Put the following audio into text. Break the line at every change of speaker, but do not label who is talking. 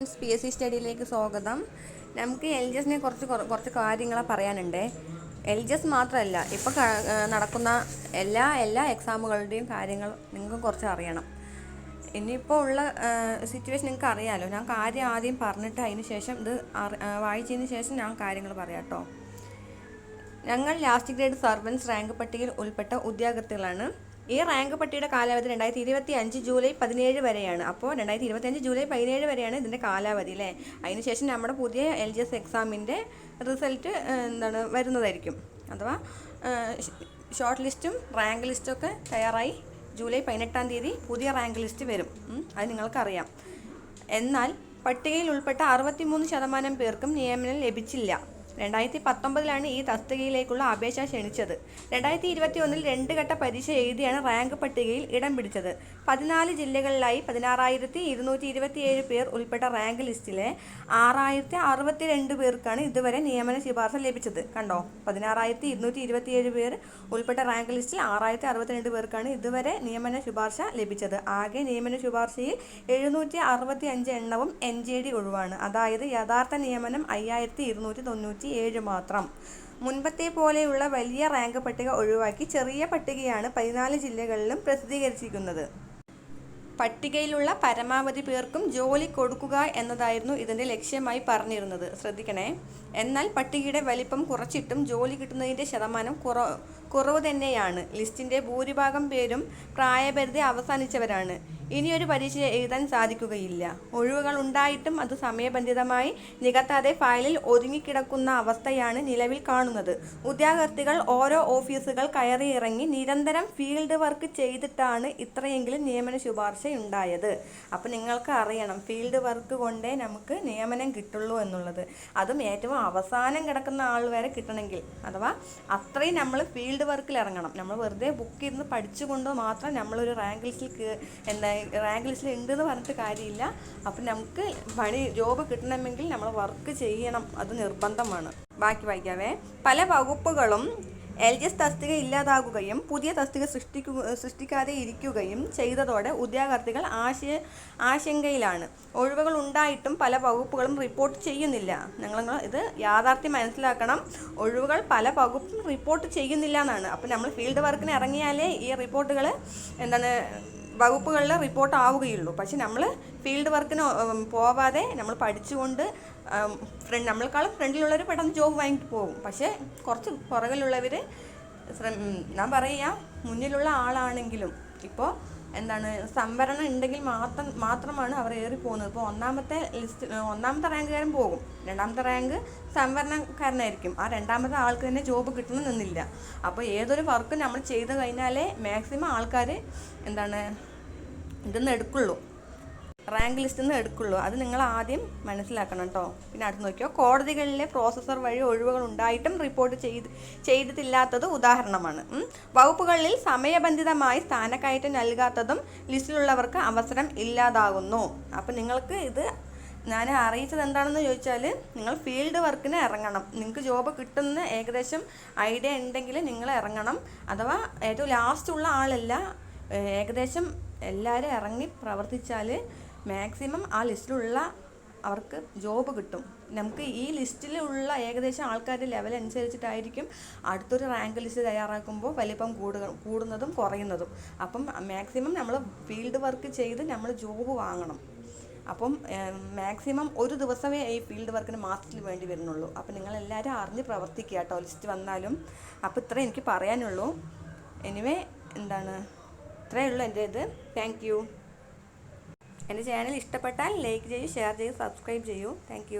P S C സ്റ്റഡിയിലേക്ക് സ്വാഗതം. നമുക്ക് L G എസിനെ കുറച്ച് കുറച്ച് കാര്യങ്ങൾ പറയാനുണ്ട്. എൽ ജി എസ് മാത്രമല്ല ഇപ്പോൾ നടക്കുന്ന എല്ലാ എല്ലാ എക്സാമുകളുടെയും കാര്യങ്ങൾ നിങ്ങൾക്ക് കുറച്ച് അറിയണം. ഇനിയിപ്പോൾ ഉള്ള സിറ്റുവേഷൻ നിങ്ങൾക്ക് അറിയാമല്ലോ ഞാൻ കാര്യം ആദ്യം പറഞ്ഞിട്ട് അതിന് ശേഷം ഇത് വായിച്ചതിന് ശേഷം ഞാൻ കാര്യങ്ങൾ പറയാം കേട്ടോ ഞങ്ങൾ ലാസ്റ്റ് ഗ്രേഡ് സർവൻസ് റാങ്ക് പട്ടികയിൽ ഉൾപ്പെട്ട ഉദ്യോഗാർത്ഥികളാണ്. ഈ റാങ്ക് പട്ടിയുടെ കാലാവധി രണ്ടായിരത്തി ഇരുപത്തി അഞ്ച് ജൂലൈ പതിനേഴ് വരെയാണ്. അപ്പോൾ രണ്ടായിരത്തി ഇരുപത്തി അഞ്ച് ജൂലൈ പതിനേഴ് വരെയാണ് ഇതിന്റെ കാലാവധി അല്ലേ? അതിനുശേഷം നമ്മുടെ പുതിയ എൽ ജി എസ് എക്സാമിന്റെ റിസൾട്ട് എന്താണ് വരുന്നതായിരിക്കും. അഥവാ ഷോർട്ട് ലിസ്റ്റും റാങ്ക് ലിസ്റ്റും ഒക്കെ തയ്യാറായി ജൂലൈ പതിനെട്ടാം തീയതി പുതിയ റാങ്ക് ലിസ്റ്റ് വരും. അത് നിങ്ങൾക്കറിയാം. എന്നാൽ പട്ടികയിൽ ഉൾപ്പെട്ട അറുപത്തിമൂന്ന് ശതമാനം പേർക്കും നിയമനം ലഭിച്ചില്ല. രണ്ടായിരത്തി പത്തൊമ്പതിലാണ് ഈ തസ്തികയിലേക്കുള്ള അപേക്ഷ ക്ഷണിച്ചത്. രണ്ടായിരത്തി ഇരുപത്തി ഒന്നിൽ രണ്ട് ഘട്ട പരീക്ഷ എഴുതിയാണ് റാങ്ക് പട്ടികയിൽ ഇടം പിടിച്ചത്. പതിനാല് ജില്ലകളിലായി പതിനാറായിരത്തി ഇരുന്നൂറ്റി ഇരുപത്തിയേഴ് പേർ ഉൾപ്പെട്ട റാങ്ക് ലിസ്റ്റിലെ ആറായിരത്തി അറുപത്തി രണ്ട് പേർക്കാണ് ഇതുവരെ നിയമന ശുപാർശ ലഭിച്ചത്. കണ്ടോ? പതിനാറായിരത്തി ഇരുന്നൂറ്റി ഇരുപത്തിയേഴ് പേർ ഉൾപ്പെട്ട റാങ്ക് ലിസ്റ്റിൽ ആറായിരത്തി അറുപത്തിരണ്ട് പേർക്കാണ് ഇതുവരെ നിയമന ശുപാർശ ലഭിച്ചത്. ആകെ നിയമന ശുപാർശയിൽ എഴുന്നൂറ്റി അറുപത്തി അഞ്ച് എണ്ണവും എൻ ജെ ഡി ഒഴിവാണ്. അതായത് യഥാർത്ഥ നിയമനം അയ്യായിരത്തി ഇരുന്നൂറ്റി തൊണ്ണൂറ്റി ഏഴ് മാത്രം. മുൻപത്തെ പോലെയുള്ള വലിയ റാങ്ക് പട്ടിക ഒഴിവാക്കി ചെറിയ പട്ടികയാണ് പതിനാല് ജില്ലകളിലും പ്രസിദ്ധീകരിച്ചിരിക്കുന്നത്. പട്ടികയിലുള്ള പരമാവധി പേർക്കും ജോലി കൊടുക്കുക എന്നതായിരുന്നു ഇതിന്റെ ലക്ഷ്യമായി പറഞ്ഞിരുന്നത്. ശ്രദ്ധിക്കണേ. എന്നാൽ പട്ടികയുടെ വലിപ്പം കുറച്ചിട്ടും ജോലി കിട്ടുന്നതിന്റെ ശതമാനം കുറ കുറവ് തന്നെയാണ്. ലിസ്റ്റിന്റെ ഭൂരിഭാഗം പേരും പ്രായപരിധി അവസാനിച്ചവരാണ്. ഇനിയൊരു പരീക്ഷ എഴുതാൻ സാധിക്കുകയില്ല. ഒഴിവുകൾ ഉണ്ടായിട്ടും അത് സമയബന്ധിതമായി നികത്താതെ ഫയലിൽ ഒതുങ്ങിക്കിടക്കുന്ന അവസ്ഥയാണ് നിലവിൽ കാണുന്നത്. ഉദ്യോഗാർത്ഥികൾ ഓരോ ഓഫീസുകൾ കയറിയിറങ്ങി നിരന്തരം ഫീൽഡ് വർക്ക് ചെയ്തിട്ടാണ് ഇത്രയെങ്കിലും നിയമന ശുപാർശ ഉണ്ടായത്. അപ്പോൾ നിങ്ങൾക്ക് അറിയണം ഫീൽഡ് വർക്ക് കൊണ്ടേ നമുക്ക് നിയമനം കിട്ടുള്ളൂ എന്നുള്ളത്. അതും ഏറ്റവും അവസാനം കിടക്കുന്ന ആൾ വരെ കിട്ടണമെങ്കിൽ അഥവാ അത്രയും നമ്മൾ ഫീൽഡ് വർക്കിൽ ഇറങ്ങണം. നമ്മൾ വെറുതെ ബുക്ക് ഇരുന്ന് പഠിച്ചുകൊണ്ട് മാത്രം നമ്മളൊരു റാങ്ക് ലിസ്റ്റിൽ എന്താ റാങ്ക് ലിസ്റ്റിൽ ഉണ്ടെന്ന് പറഞ്ഞിട്ട് കാര്യമില്ല. അപ്പം നമുക്ക് പണി ജോബ് കിട്ടണമെങ്കിൽ നമ്മൾ വർക്ക് ചെയ്യണം. അത് നിർബന്ധമാണ്. ബാക്കി വായിക്കാവേ. പല വകുപ്പുകളും എൽ ജി എസ് തസ്തിക ഇല്ലാതാകുകയും പുതിയ തസ്തിക സൃഷ്ടിക്കുക സൃഷ്ടിക്കാതെ ഇരിക്കുകയും ചെയ്തതോടെ ഉദ്യോഗാർത്ഥികൾ ആശയ ആശങ്കയിലാണ്. ഒഴിവുകൾ ഉണ്ടായിട്ടും പല വകുപ്പുകളും റിപ്പോർട്ട് ചെയ്യുന്നില്ല. നിങ്ങൾ ഇത് യാഥാർത്ഥ്യം മനസ്സിലാക്കണം. ഒഴിവുകൾ പല വകുപ്പും റിപ്പോർട്ട് ചെയ്യുന്നില്ല എന്നാണ്. അപ്പോൾ നമ്മൾ ഫീൽഡ് വർക്കിന് ഇറങ്ങിയാലേ ഈ റിപ്പോർട്ടുകൾ എന്താണ് വകുപ്പുകളിൽ റിപ്പോർട്ട് ആവുകയുള്ളൂ. പക്ഷെ നമ്മൾ ഫീൽഡ് വർക്കിന് പോവാതെ നമ്മൾ പഠിച്ചുകൊണ്ട് ഫ്രണ്ട് നമ്മളെക്കാളും ഫ്രണ്ടിലുള്ളവർ പെട്ടെന്ന് ജോബ് വാങ്ങിട്ട് പോകും. പക്ഷേ കുറച്ച് പുറകിലുള്ളവർ ഞാൻ പറയുക മുന്നിലുള്ള ആളാണെങ്കിലും ഇപ്പോൾ എന്താണ് സംവരണം ഉണ്ടെങ്കിൽ മാത്രം മാത്രമാണ് അവർ ഏറി പോകുന്നത്. ഇപ്പോൾ ഒന്നാമത്തെ ലിസ്റ്റ് ഒന്നാമത്തെ റാങ്കുകാരൻ പോകും. രണ്ടാമത്തെ റാങ്ക് സംവരണക്കാരനായിരിക്കും. ആ രണ്ടാമത്തെ ആൾക്ക് തന്നെ ജോബ് കിട്ടണമെന്നില്ല അപ്പോൾ ഏതൊരു വർക്കും നമ്മൾ ചെയ്ത് കഴിഞ്ഞാലേ മാക്സിമം ആൾക്കാർ എന്താണ് ഇതൊന്നും എടുക്കുള്ളൂ. റാങ്ക് ലിസ്റ്റിൽ നിന്ന് എടുക്കുള്ളൂ. അത് നിങ്ങൾ ആദ്യം മനസ്സിലാക്കണം കേട്ടോ. പിന്നെ അടുത്ത് നോക്കിയോ? കോടതികളിലെ പ്രോസസ്സർ വഴി ഒഴിവുകൾ ഉണ്ടായിട്ടും റിപ്പോർട്ട് ചെയ്ത് ചെയ്തിട്ടില്ലാത്തത് ഉദാഹരണമാണ്. വകുപ്പുകളിൽ സമയബന്ധിതമായി സ്ഥാനക്കയറ്റം നൽകാത്തതും ലിസ്റ്റിലുള്ളവർക്ക് അവസരം ഇല്ലാതാകുന്നു. അപ്പം നിങ്ങൾക്ക് ഇത് ഞാൻ അറിയിച്ചത് എന്താണെന്ന് ചോദിച്ചാൽ നിങ്ങൾ ഫീൽഡ് വർക്കിന് ഇറങ്ങണം. നിങ്ങൾക്ക് ജോബ് കിട്ടുന്ന ഏകദേശം ഐഡിയ ഉണ്ടെങ്കിൽ നിങ്ങൾ ഇറങ്ങണം. അഥവാ ഏറ്റവും ലാസ്റ്റ് ഉള്ള ആളല്ല ഏകദേശം എല്ലാവരും ഇറങ്ങി പ്രവർത്തിച്ചാൽ മാക്സിമം ആ ലിസ്റ്റിലുള്ള അവർക്ക് ജോബ് കിട്ടും. നമുക്ക് ഈ ലിസ്റ്റിലുള്ള ഏകദേശം ആൾക്കാരുടെ ലെവൽ അനുസരിച്ചിട്ടായിരിക്കും അടുത്തൊരു റാങ്ക് ലിസ്റ്റ് തയ്യാറാക്കുമ്പോൾ വലിപ്പം കൂടുക കൂടുന്നതും കുറയുന്നതും. അപ്പം മാക്സിമം നമ്മൾ ഫീൽഡ് വർക്ക് ചെയ്ത് നമ്മൾ ജോബ് വാങ്ങണം. അപ്പം മാക്സിമം ഒരു ദിവസമേ ഈ ഫീൽഡ് വർക്കിന് മാസത്തിൽ വേണ്ടി വരുന്നുള്ളൂ. അപ്പം നിങ്ങളെല്ലാവരും അറിഞ്ഞ് പ്രവർത്തിക്കുക കേട്ടോ. ലിസ്റ്റ് വന്നാലും. അപ്പോൾ ഇത്രേ എനിക്ക് പറയാനുള്ളൂ. എനിവേ എന്താണ്? ഇത്രയേ ഉള്ളൂ എന്റെ ഇത്. താങ്ക് യു എന്റെ ചാനൽ ഇഷ്ടപ്പെട്ടാൽ ലൈക്ക് ചെയ്യൂ ഷെയർ ചെയ്യൂ സബ്സ്ക്രൈബ് ചെയ്യൂ. താങ്ക്